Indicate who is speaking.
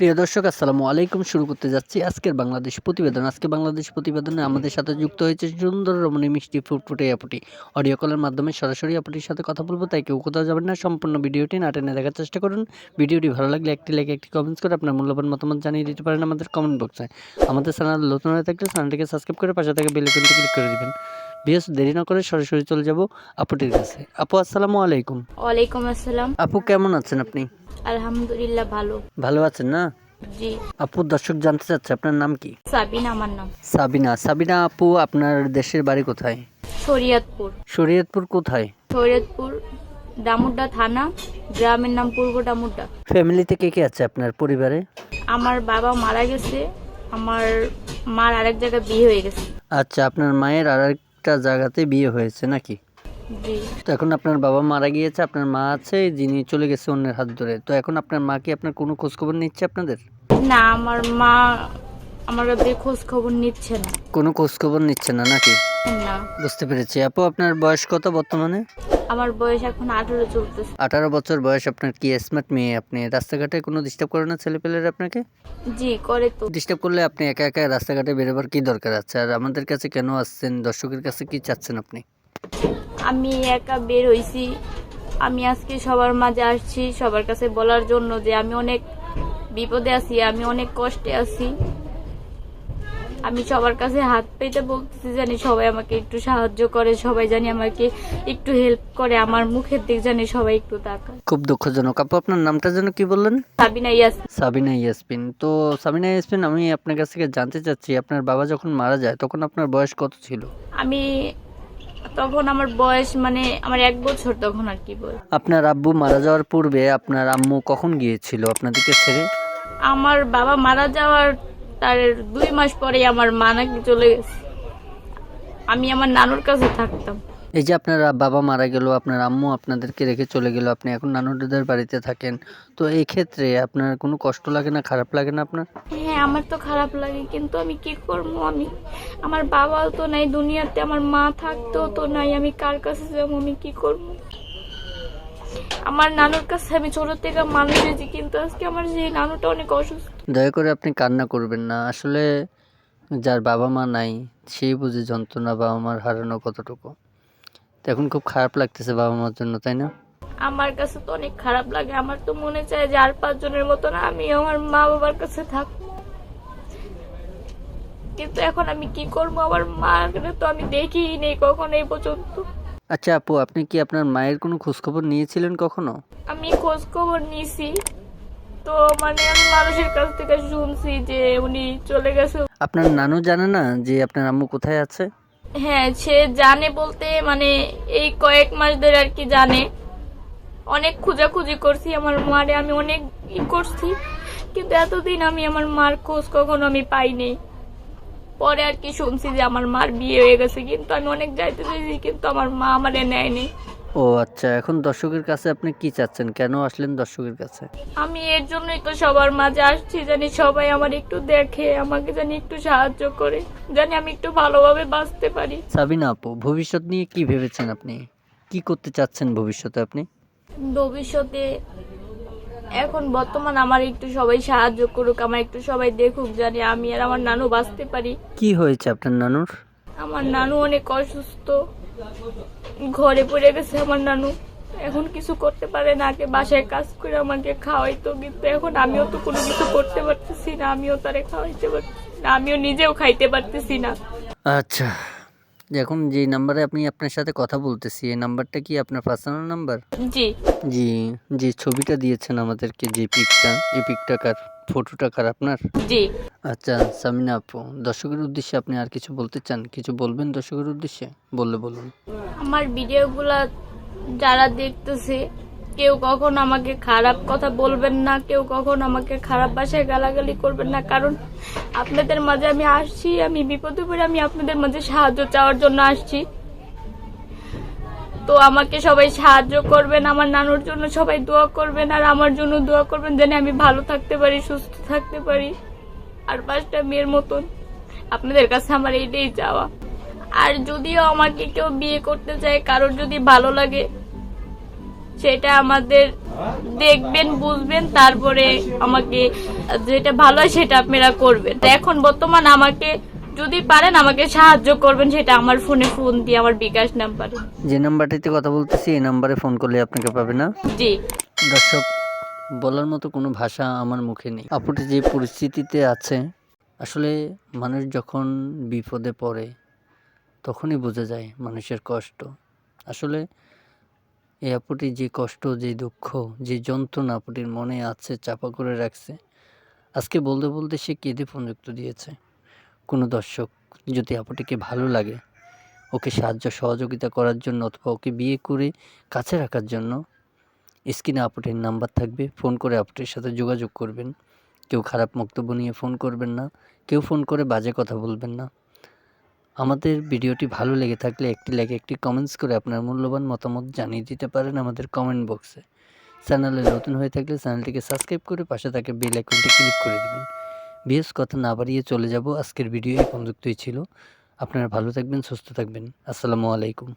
Speaker 1: প্রিয় দর্শক, আসসালামু আলাইকুম। শুরু করতে যাচ্ছি আজকের বাংলাদেশ প্রতিবেদন। আজকে বাংলাদেশ প্রতিবেদনে আমাদের সাথে যুক্ত হয়েছে সুন্দর রমণী মিষ্টি ফুটফুটে আপুটি। অডিও কলের মাধ্যমে সরাসরি আপুটির সাথে কথা বলব, তাই কেউ কোথাও যাবেন না। সম্পূর্ণ ভিডিওটি না টেনে দেখার চেষ্টা করুন। ভিডিওটি ভালো লাগলে একটি লাইক একটি কমেন্টস করে আপনার মূল্যবান মতামত জানিয়ে দিতে পারেন আমাদের কমেন্ট বক্সে আমাদের চ্যানেল নতুন হয়ে থাকলে চ্যানেলটিকে সাবস্ক্রাইব করে পাশে থেকে বেল আইকনটি ক্লিক করে দিবেন। বিএস দেরি না করে সরাসরি চলে যাব আপুটির কাছে। আপু আসসালামু আলাইকুম।
Speaker 2: ওয়ালাইকুম আসসালাম।
Speaker 1: আপু কেমন আছেন আপনি?
Speaker 2: আলহামদুলিল্লাহ ভালো।
Speaker 1: ভালো আছেন না?
Speaker 2: জি।
Speaker 1: আপু দর্শক জানতে চাচ্ছে আপনার নাম কি?
Speaker 2: সাবিন আমার নাম।
Speaker 1: সাবিনা। সাবিনা আপু আপনার দেশের বাড়ি কোথায়?
Speaker 2: শরিয়তপুর।
Speaker 1: শরীয়তপুর কোথায়?
Speaker 2: শরিয়তপুর ডামুড্ডা থানা গ্রামের নাম পূর্ব ডামুড্ডা
Speaker 1: ফ্যামিলিতে কে কে আছে আপনার পরিবারে?
Speaker 2: আমার বাবা মারা গেছে আমার মার আরেক জায়গায় বিয়ে হয়ে গেছে।
Speaker 1: আচ্ছা আপনার মায়ের আর একটা জায়গাতে বিয়ে হয়েছে নাকি? তো এখন আপনার বাবা মারা গিয়েছে আপনার মা আছে যিনি চলে গেছে অন্যের হাত ধরে। তো এখন আপনার মা কি আপনার কোনো খোঁজ খবর নিচ্ছে আপনাদের?
Speaker 2: না আমার মা আমার খোঁজ খবর নিচ্ছে না।
Speaker 1: কোনো খোঁজখবর নিচ্ছে না নাকি?
Speaker 2: না।
Speaker 1: বুঝতে পেরেছি। আপু আপনার বয়স কত বর্তমানে?
Speaker 2: আমার বয়স এখন আঠারো চলতেছে।
Speaker 1: আঠারো বছর বয়স আপনার কি স্মার্ট মেয়ে? আপনি রাস্তাঘাটে কোনো ডিস্টার্ব করে না ছেলেপেলের আপনাকে?
Speaker 2: জি করে তো।
Speaker 1: ডিস্টার্ব করলে আপনি একা একা রাস্তাঘাটে বেরোবার কি দরকার আছে? আর আমাদের কাছে কেন আসছেন? দর্শকের কাছে কি চাচ্ছেন আপনি?
Speaker 2: আমি একা বের হইছি। আমি আজকে সবার মাঝে আসছি সবার কাছে বলার জন্য যে আমি অনেক বিপদে আছি আমি অনেক কষ্টে আছি। আমি সবার কাছে হাত পেতে বলতেছি জানি সবাই আমাকে একটু সাহায্য করে সবাই জানি আমাকে একটু হেল্প করে আমার মুখের দিক জানি সবাই একটু তাকায়।
Speaker 1: খুব দুঃখজনক। আপু আপনার নামটা যেন কি বললেন?
Speaker 2: সাবিনা ইয়াস
Speaker 1: সাবিনা ইয়াসমিন। তো সাবিনা ইয়াসমিন আমি আপনার কাছ থেকে জানতে চাচ্ছি আপনার বাবা যখন মারা যায় তখন আপনার বয়স কত ছিল?
Speaker 2: আমি তখন আমার বয়স মানে আমার এক বছর তখন আর কি বল
Speaker 1: আপনার আব্বু মারা যাওয়ার পূর্বে আপনার আম্মু কখন গিয়েছিল আপনাদেরকে ছেড়ে?
Speaker 2: আমার বাবা মারা যাওয়ার তার দুই মাস পরে আমার মা নাকি চলে গেছে। আমি আমার নানুর কাছে থাকতাম।
Speaker 1: এই যে আপনার বাবা মারা গেল আপনার আম্মু আপনাদেরকে রেখে চলে গেল আপনি এখন নানুদের বাড়িতে থাকেন তো এই ক্ষেত্রে আপনার কোনো কষ্ট লাগে না খারাপ লাগে না আপনার?
Speaker 2: হ্যাঁ আমার তো খারাপ লাগে কিন্তু আমি কি করব আমি? আমার বাবাও তো নাই দুনিয়াতে আমার মা থাকতেও তো নাই আমি কার কাছে যাব আমি কি করব? আমার নানুর কাছে আমি ছোট থেকে মানুষ হয়েছি কিন্তু আজকে আমার সেই নানুটা অনেক অসুস্থ।
Speaker 1: দয়া করে আপনি কান্না করবেন না। আসলে যার বাবা মা নাই সেই বুঝে যন্ত্রণা বাবা মার হারানো কতটুকু। এখন খুব খারাপ লাগতেছে বাবা মার জন্য তাই না?
Speaker 2: আমার কাছে তো অনেক খারাপ লাগে। আমার তো মনে চায় যে আর পাঁচজনের মতন আমি আমার মা বাবার কাছে থাকব। কিন্তু এখন আমি কি করব? আমার মাকে তো আমি দেখিই নেই কখন এই পর্যন্ত।
Speaker 1: আচ্ছা আপু আপনি কি আপনার মায়ের কোনো খোঁজখবর নিয়েছিলেন কখনো?
Speaker 2: আমি খোঁজ খবর নিছি তো মানে আমি মানুষের কাছ থেকে শুনছি যে উনি চলে গেছে।
Speaker 1: আপনার নানু জানে না যে আপনার আম্মু কোথায় আছে?
Speaker 2: হ্যাঁ সে জানে বলতে মানে এই কয়েক মাস ধরে আর কি জানে। অনেক খোঁজাখুঁজি করছি আমার মারে আমি অনেক ই করছি। কিন্তু এতদিন আমি আমার মার খোঁজ কখনো আমি পাইনি। পরে আর কি শুনছি যে আমার মার বিয়ে হয়ে গেছে কিন্তু আমি অনেক যাইতে চাইছি কিন্তু আমার মা আমারে নেয়নি।
Speaker 1: ও আচ্ছা এখন দর্শকের কাছে আপনি কি চাচ্ছেন? কেন আসলেন দর্শকের কাছে?
Speaker 2: আমি এর জন্যই তো সবার মাঝে আসছি জানি সবাই আমার একটু দেখে আমাকে জানি একটু সাহায্য করে জানি আমি একটু ভালোভাবে বাঁচতে পারি।
Speaker 1: সাবিনা আপু ভবিষ্যৎ নিয়ে কি ভেবেছেন আপনি? কি করতে চাচ্ছেন ভবিষ্যতে আপনি?
Speaker 2: ভবিষ্যতে এখন বর্তমান আমার একটু সবাই সাহায্য করুক আমার একটু সবাই দেখুক জানি আমি আর আমার নানু বাঁচতে পারি।
Speaker 1: কি হয়েছে আপনার নানুর?
Speaker 2: আমার নানু অনেক অসুস্থ ঘরে পড়ে গেছে আমার নানু। এখন কিছু করতে পারে না আগে বাসায় কাজ করে আমাকে খাওয়াইতো কিন্তু এখন আমিও তো কোনো কিছু করতে পারতেছি না আমিও তারে খাওয়াইতে পারতেছি না আমিও নিজেও খাইতে পারতেছি না।
Speaker 1: আচ্ছা। এখন যে নাম্বারে আপনি আপনার সাথে কথা বলতেছি এই নাম্বারটা কি আপনার পার্সোনাল নাম্বার
Speaker 2: জি।
Speaker 1: জি যে ছবিটা দিয়েছেন আমাদেরকে যে পিকটা এই পিকটা কার ফটোটা কার আপনার?
Speaker 2: জি।
Speaker 1: আচ্ছা সামিনা আপু দর্শকের উদ্দেশ্যে আপনি আর কিছু বলতে চান? কিছু বলবেন দর্শকের উদ্দেশ্যে? বললে বলুন।
Speaker 2: আমার ভিডিওগুলো যারা দেখতেছে কেউ কখন আমাকে খারাপ কথা বলবেন না, কেউ কখন আমাকে খারাপ ভাষায় গালাগালি করবেন না। কারণ আপনাদের মাঝে আমি আসছি, আমি বিপদে পড়ে আমি আপনাদের মাঝে সাহায্য চাওয়ার জন্য আসছি। তো আমাকে সবাই সাহায্য করবেন, আমার নানুর জন্য সবাই দোয়া করবেন, আর আমার জন্য দোয়া করবেন যেন আমি ভালো থাকতে পারি, সুস্থ থাকতে পারি। আর পাঁচটা মেয়ের মতন আপনাদের কাছে আমার এইটাই চাওয়া। আর যদিও আমাকে কেউ বিয়ে করতে চায়, কারোর যদি ভালো লাগে সেটা আমাদের দেখবেন বুঝবেন তারপরে আমাকে যেটা ভালো হয় সেটা আপনারা করবেন। তো এখন বর্তমান আমাকে যদি পারেন আমাকে সাহায্য করবেন সেটা আমার ফোনে ফোন দিয়ে আমার বিকাশ নাম্বারে।
Speaker 1: যে নাম্বারটিতে কথা বলতেছি এই নাম্বারে ফোন করলে আপনাকে পাবে না?
Speaker 2: জি।
Speaker 1: দর্শক বলার মতো কোনো ভাষা আমার মুখে নেই। আপুটি যে পরিস্থিতিতে আছে আসলে মানুষ যখন বিপদে পড়ে তখনই বোঝা যায় মানুষের কষ্ট। আসলে এই আপুটি যে কষ্ট, যে দুঃখ, যে যন্ত্রণা আপুটির মনে আছে, চাপা করে রাখছে, আজকে বলতে বলতে সে কেঁদে ফোন যুক্ত দিয়েছে। কোনো দর্শক যদি আপুটিকে ভালো লাগে, ওকে সাহায্য, সহযোগিতা করার জন্য অথবা ওকে বিয়ে করে কাছে রাখার জন্য, স্ক্রিনে আপুটির নাম্বার থাকবে। ফোন করে আপুটির সাথে যোগাযোগ করবেন। কেউ খারাপ বক্তব্য নিয়ে ফোন করবেন না। কেউ ফোন করে বাজে কথা বলবেন না। আমাদের ভিডিওটি ভালো লেগে থাকলে একটি লাইক একটি কমেন্টস করে আপনার মূল্যবান মতামত জানিয়ে দিতে পারেন আমাদের কমেন্ট বক্সে চ্যানেলে নতুন হয়ে থাকলে চ্যানেলটিকে সাবস্ক্রাইব করে পাশে থাকে বেল আইকনটি ক্লিক করে দিবেন। বিএস কথা না বাড়িয়ে চলে যাব। আজকের ভিডিও এই পর্যন্তই ছিল। আপনারা ভালো থাকবেন, সুস্থ থাকবেন। আসসালামু আলাইকুম।